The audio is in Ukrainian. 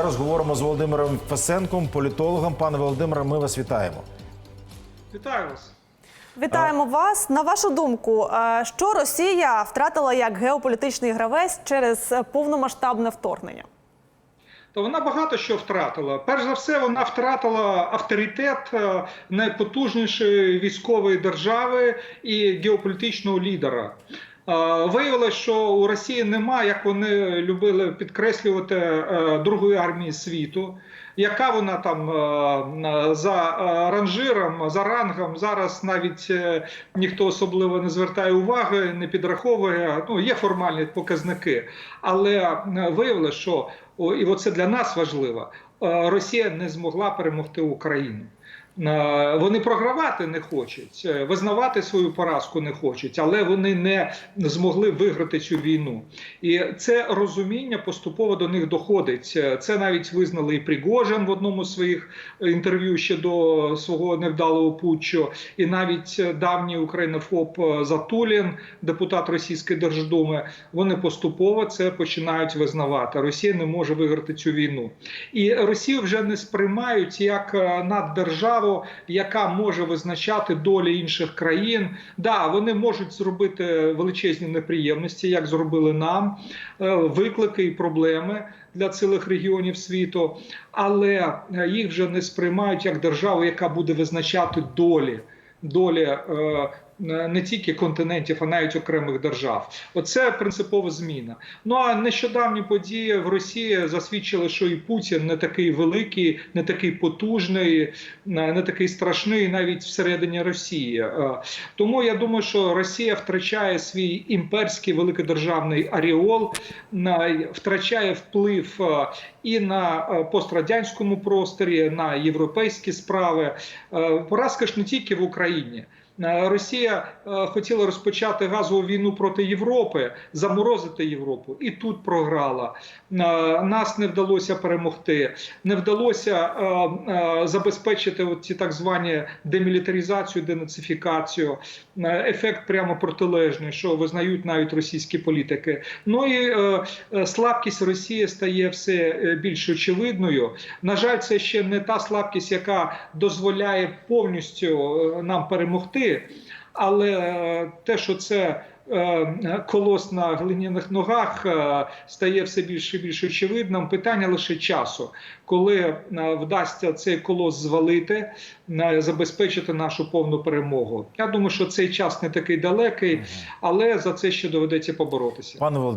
Зараз говоримо з Володимиром Фесенком, політологом. Пане Володимире, ми вас вітаємо. Вітаю вас. Вітаємо вас. На вашу думку, е, що Росія втратила як геополітичний гравець через повномасштабне вторгнення? То вона багато що втратила. Перш за все, вона втратила авторитет е, найпотужнішої військової держави і геополітичного лідера. Е, Виявилося, що у Росії немає, як вони любили підкреслювати, е, другої армії світу. Яка вона там е, за ранжиром, за рангом зараз навіть ніхто особливо не звертає уваги, не підраховує. Ну є формальні показники, але виявилося, що і оце для нас важливо. Росія не змогла перемогти Україну. Е, Вони програвати не хочуть, е, визнавати свою поразку не хочуть, але вони не змогли виграти цю війну. І це розуміння поступово до них доходить. Е, Це навіть визнали і Пригожин в одному з своїх інтерв'ю ще до свого невдалого путчу, і навіть давній українофоб Затулін, депутат Російської Держдуми, вони поступово це починають визнавати. Росія не може виграти цю війну, і Росію вже не сприймають як е, наддержаву, яка може визначати долі інших країн. Да, вони можуть зробити величезні неприємності, як зробили нам, е, виклики і проблеми для цілих регіонів світу, але е, їх вже не сприймають як державу, яка буде визначати долі. Долі е, не тільки континентів, а навіть окремих держав. Оце принципова зміна. Ну а нещодавні події в Росії засвідчили, що і Путін не такий великий, не такий потужний, не такий страшний, навіть всередині Росії. Е, Тому я думаю, що Росія втрачає свій імперський великодержавний аріол, втрачає вплив е, і на е, пострадянському просторі, на європейські справи. Поразка ж не тільки в Україні. Е, Росія е, хотіла розпочати газову війну проти Європи, заморозити Європу, і тут програла. Е, Нас не вдалося перемогти, не вдалося забезпечити ці так звані демілітаризацію, денацифікацію. Ефект прямо протилежний, що визнають навіть російські політики. Ну і слабкість Росії стає все більш очевидною. На жаль, це ще не та слабкість, яка дозволяє повністю нам перемогти. Але е, те, що це е, колос на глиняних ногах, е, стає все більше і більш очевидним. Питання лише часу, коли вдасться цей колос звалити, забезпечити нашу повну перемогу. Я думаю, що цей час не такий далекий, але за це ще доведеться поборотися. Пане.